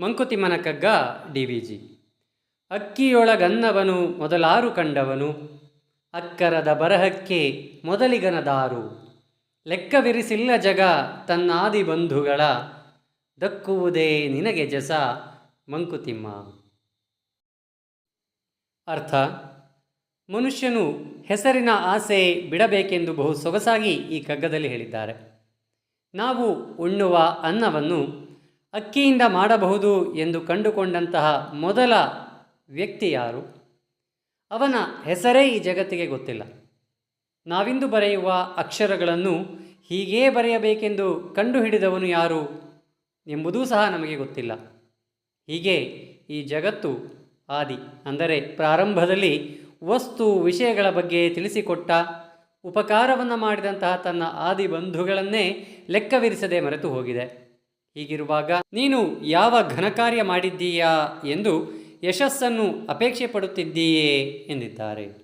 ಮಂಕುತಿಮ್ಮನ ಕಗ್ಗ D V G. ಅಕ್ಕಿಯೊಳಗನ್ನವನು ಮೊದಲಾರು ಕಂಡವನು, ಅಕ್ಕರದ ಬರಹಕ್ಕೆ ಮೊದಲಿಗನದಾರು. ಲೆಕ್ಕವಿರಿಸಿಲ್ಲ ಜಗ ತನ್ನಾದಿ ಬಂಧುಗಳ, ದಕ್ಕುವುದೇ ನಿನಗೆ ಜಸ ಮಂಕುತಿಮ್ಮ. ಅರ್ಥ, ಮನುಷ್ಯನು ಹೆಸರಿನ ಆಸೆ ಬಿಡಬೇಕೆಂದು ಬಹು ಸೊಗಸಾಗಿ ಈ ಕಗ್ಗದಲ್ಲಿ ಹೇಳಿದ್ದಾರೆ. ನಾವು ಉಣ್ಣುವ ಅನ್ನವನ್ನು ಅಕ್ಕಿಯಿಂದ ಮಾಡಬಹುದು ಎಂದು ಕಂಡುಕೊಂಡಂತಹ ಮೊದಲ ವ್ಯಕ್ತಿ ಯಾರು? ಅವನ ಹೆಸರೇ ಈ ಜಗತ್ತಿಗೆ ಗೊತ್ತಿಲ್ಲ. ನಾವಿಂದು ಬರೆಯುವ ಅಕ್ಷರಗಳನ್ನು ಹೀಗೇ ಬರೆಯಬೇಕೆಂದು ಕಂಡುಹಿಡಿದವನು ಯಾರು ಎಂಬುದೂ ಸಹ ನಮಗೆ ಗೊತ್ತಿಲ್ಲ. ಹೀಗೆ ಈ ಜಗತ್ತು ಆದಿ, ಅಂದರೆ ಪ್ರಾರಂಭದಲ್ಲಿ ವಸ್ತು ವಿಷಯಗಳ ಬಗ್ಗೆ ತಿಳಿಸಿಕೊಟ್ಟ, ಉಪಕಾರವನ್ನು ಮಾಡಿದಂತಹ ತನ್ನ ಆದಿ ಬಂಧುಗಳನ್ನೇ ಲೆಕ್ಕವಿರಿಸದೆ ಮರೆತು ಹೋಗಿದೆ. ಹೀಗಿರುವಾಗ ನೀನು ಯಾವ ಘನಕಾರ್ಯ ಮಾಡಿದ್ದೀಯಾ ಎಂದು ಯಶಸ್ಸನ್ನು ಅಪೇಕ್ಷೆ ಪಡುತ್ತಿದ್ದೀಯೇ ಎಂದಿದ್ದಾರೆ.